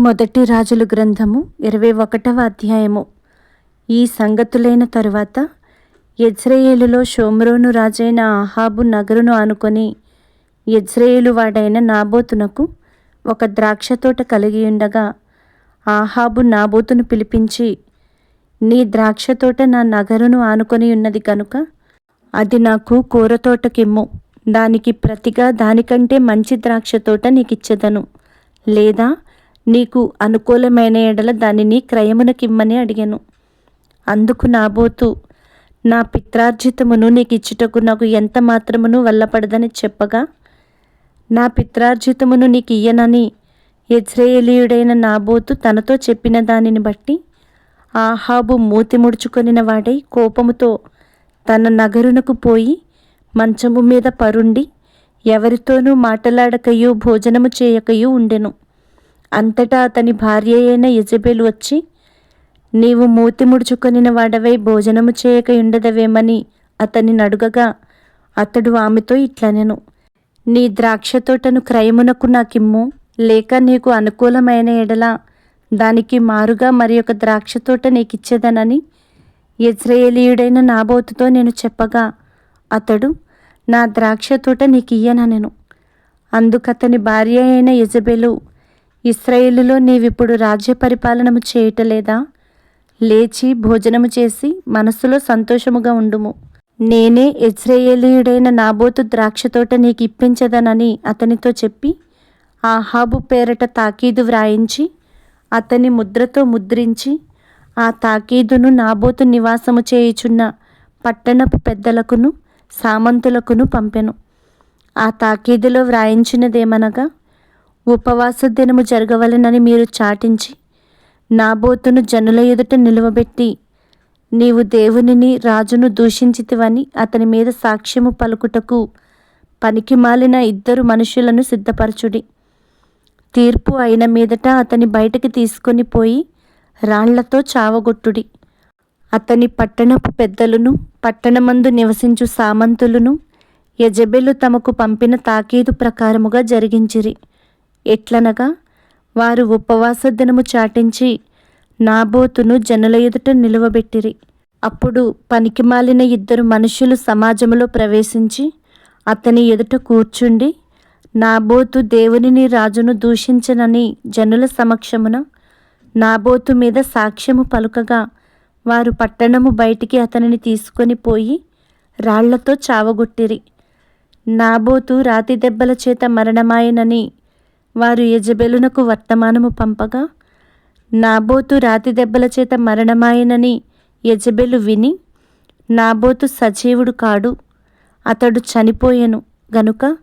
మొదటి రాజుల గ్రంథము ఇరవై ఒకటవ అధ్యాయము. ఈ సంగతులైన తరువాత యజ్రేయేలులో షోమ్రోను రాజైన ఆహాబు నగరును ఆనుకొని యజ్రేయేలు వాడైన నాబోతునకు ఒక ద్రాక్ష తోట కలిగి ఉండగా ఆహాబు నాబోతును పిలిపించి నీ ద్రాక్ష తోట నా నగరును ఆనుకొని ఉన్నది కనుక అది నాకు కూర తోటకిమ్ము. దానికి ప్రతిగా దానికంటే మంచి ద్రాక్ష తోట నీకిచ్చెదను. లేదా నీకు అనుకూలమైన ఎడల దానిని క్రయమునకిమ్మని అడిగాను. అందుకు నాబోతు నా పిత్రార్జితమును నీకు ఇచ్చుటకు నాకు ఎంత మాత్రమును వల్లపడదని చెప్పగా నా పిత్రార్జితమును నీకు ఇయ్యనని యజ్రేయేలీయుడైన నాబోతు తనతో చెప్పిన దానిని బట్టి ఆహాబు మూతి ముడుచుకొనిన వాడై కోపముతో తన నగరునకు పోయి మంచము మీద పరుండి ఎవరితోనూ మాటలాడకయు భోజనము చేయకయూ ఉండెను. అంతటా అతని భార్య అయిన యజబేలు వచ్చి నీవు మూతి ముడుచుకొనిన వాడవై భోజనము చేయక ఉండదవేమని అతని నడుగగా అతడు ఆమెతో ఇట్లనెను నీ ద్రాక్ష తోటను క్రయమునకు నాకిమ్ము లేక నీకు అనుకూలమైన ఎడల దానికి మారుగా మరి ఒక ద్రాక్ష తోట నీకిచ్చేదనని ఇజ్రాయేలీయుడైన నాబోతుతో నేను చెప్పగా అతడు నా ద్రాక్ష తోట నీకు నేను అందుకతని భార్య అయిన యజబెలు ఇస్రాయేలులో నీవిప్పుడు రాజ్య పరిపాలనము చేయటలేదా లేచి భోజనము చేసి మనస్సులో సంతోషముగా ఉండుము. నేనే ఇజ్రాయేలీయుడైన నాబోతు ద్రాక్ష తోట నీకు ఇప్పించదనని అతనితో చెప్పి ఆహాబు పేరట తాకీదు వ్రాయించి అతని ముద్రతో ముద్రించి ఆ తాకీదును నాబోతు నివాసము చేయుచున్న పట్టణపు పెద్దలకును సామంతులకును పంపెను. ఆ తాకీదులో వ్రాయించినదేమనగా ఉపవాస దినము జరగవలెనని మీరు చాటించి నాబోతును జనుల ఎదుట నిలువబెట్టి నీవు దేవునిని రాజును దూషించితివని అతని మీద సాక్ష్యము పలుకుటకు పనికి మాలిన ఇద్దరు మనుషులను సిద్ధపరచుడి. తీర్పు అయిన మీదట అతని బయటకి తీసుకొని పోయి రాళ్ళతో చావగొట్టుడి. అతని పట్టణపు పెద్దలను పట్టణమందు నివసించు సామంతులను యజబెలు తమకు పంపిన తాకీదు ప్రకారముగా జరిగించిరి. ఎట్లనగా? వారు ఉపవాస దినము చాటించి నాబోతును జనుల ఎదుట నిలువబెట్టిరి. అప్పుడు పనికిమాలిన ఇద్దరు మనుషులు సమాజములో ప్రవేశించి అతని ఎదుట కూర్చుండి నాబోతు దేవునిని రాజును దూషించనని జనుల సమక్షమున నాబోతు మీద సాక్ష్యము పలుకగా వారు పట్టణము బయటికి అతనిని తీసుకొని పోయి రాళ్ళతో చావగొట్టిరి. నాబోతు రాతి దెబ్బల చేత మరణమాయనని వారు యజబెలునకు వర్తమానము పంపగా నాబోతు రాతి దెబ్బల చేత మరణమాయనని యజబెలు విని నాబోతు సజీవుడు కాడు అతడు చనిపోయెను. గనుక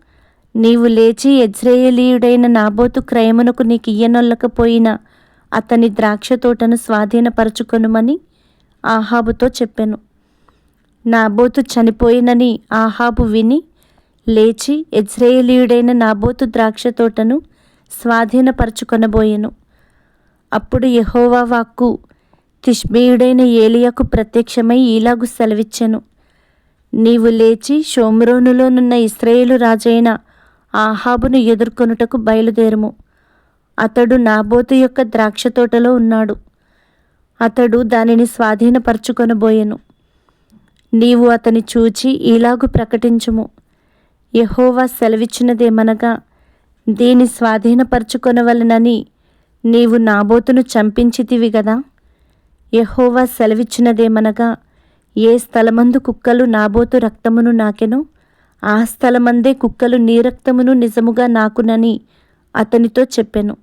నీవు లేచి యజ్రేయలీయుడైన నాబోతు క్రయమునకు నీకు ఇయ్యనొల్లకపోయిన అతని ద్రాక్ష తోటను స్వాధీనపరచుకొనుమని ఆహాబుతో చెప్పెను. నాబోతు చనిపోయినని ఆహాబు విని లేచి ఇజ్రాయేలీయుడైన నాబోతు ద్రాక్ష తోటను స్వాధీనపరచుకొనబోయెను. అప్పుడు యహోవా వాక్కు తిష్బీయుడైన ఏలియాకు ప్రత్యక్షమై ఈలాగు సెలవిచ్చెను. నీవు లేచి షోమ్రోనులోనున్న ఇస్రాయేలు రాజైన ఆహాబును ఎదుర్కొనుటకు బయలుదేరుము. అతడు నాబోతు యొక్క ద్రాక్ష తోటలో ఉన్నాడు. అతడు దానిని స్వాధీనపరచుకొనబోయెను. నీవు అతని చూచి ఈలాగు ప్రకటించుము. యహోవా సెలవిచ్చినదేమనగా దీని స్వాధీనపరచుకొనవలనని నీవు నాబోతును చంపించితివి గదా? యహోవా సెలవిచ్చినదేమనగా ఏ స్థలమందు కుక్కలు నాబోతు రక్తమును నాకెను ఆ స్థలమందే కుక్కలు నీ రక్తమును నిజముగా నాకునని అతనితో చెప్పెను.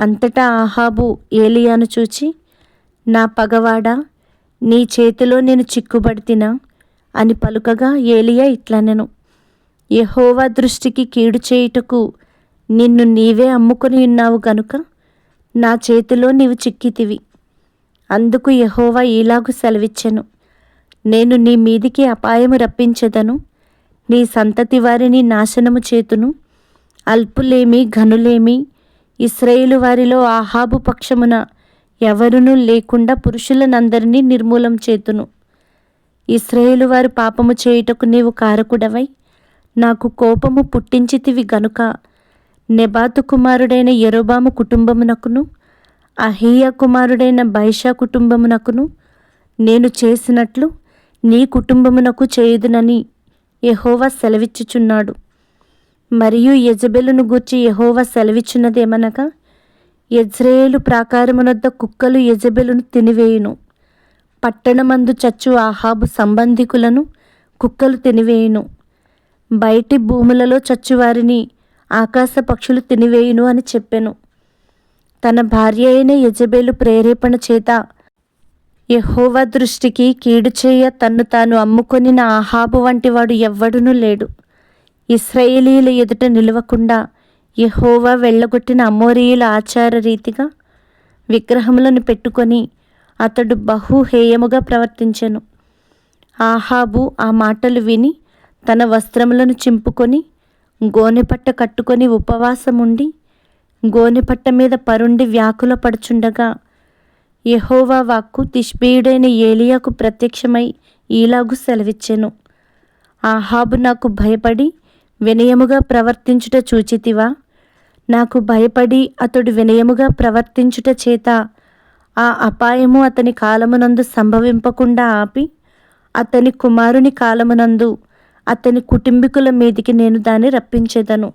అంతటా ఆహాబు ఏలియాను చూచి నా పగవాడా నీ చేతిలో నేను చిక్కుబడితినా అని పలుకగా ఏలియా ఇట్లనెను. యహోవా దృష్టికి కీడు చేయుటకు నిన్ను నీవే అమ్ముకుని ఉన్నావు గనుక నా చేతిలో నీవు చిక్కితివి. అందుకు యహోవా ఇలాగు సెలవిచ్చెను. నేను నీ మీదికి అపాయము రప్పించదను. నీ సంతతి వారిని నాశనము చేతును. అల్పులేమి ఘనులేమి ఇస్రాయేలు వారిలో ఆహాబు పక్షమున ఎవరునూ లేకుండా పురుషులనందరినీ నిర్మూలం చేతును. ఇస్రాయేలు వారు పాపము చేయుటకు నీవు కారకుడవై నాకు కోపము పుట్టించితివి గనుక నెబాతు కుమారుడైన ఎరోబాము కుటుంబమునకును అహీయ కుమారుడైన బైషా కుటుంబమునకును నేను చేసినట్లు నీ కుటుంబమునకు చేయుదునని యహోవా సెలవిచ్చుచున్నాడు. మరియు యజబెలును గూర్చి యహోవా సెలవిచ్చున్నదేమనగా యెజ్రెయేలు ప్రాకారమునొద్ద కుక్కలు యజబెలును తినివేయును. పట్టణమందు చచ్చు ఆహాబు సంబంధికులను కుక్కలు తినివేయును. బయటి భూములలో చచ్చువారిని ఆకాశ పక్షులు తినివేయును అని చెప్పెను. తన భార్య అయిన యజబేలు ప్రేరేపణ చేత యహోవా దృష్టికి కీడు చేయ తన్ను తాను అమ్ముకొనిన ఆహాబు వంటి వాడు ఎవ్వడునూ లేడు. ఇస్రాయేలీల ఎదుట నిలవకుండా యహోవా వెళ్ళగొట్టిన అమోరీయుల ఆచార రీతిగా విగ్రహములను పెట్టుకొని అతడు బహు హేయముగా ప్రవర్తించెను. ఆహాబు ఆ మాటలు విని తన వస్త్రములను చింపుకొని గోనెపట్ట కట్టుకొని ఉపవాసముండి గోనెపట్ట మీద పరుండి వ్యాకుల పడుచుండగా యహోవా వాక్కు తిష్బీయుడైన ఏలియాకు ప్రత్యక్షమై ఈలాగు సెలవిచ్చెను. ఆహాబు నాకు భయపడి వినయముగా ప్రవర్తించుట చూచితివా? నాకు భయపడి అతడు వినయముగా ప్రవర్తించుట చేత ఆ అపాయము అతని కాలమునందు సంభవింపకుండా ఆపి అతని కుమారుని కాలమునందు అతని కుటుంబీకుల మీదికి నేను దాన్ని రప్పించేదను.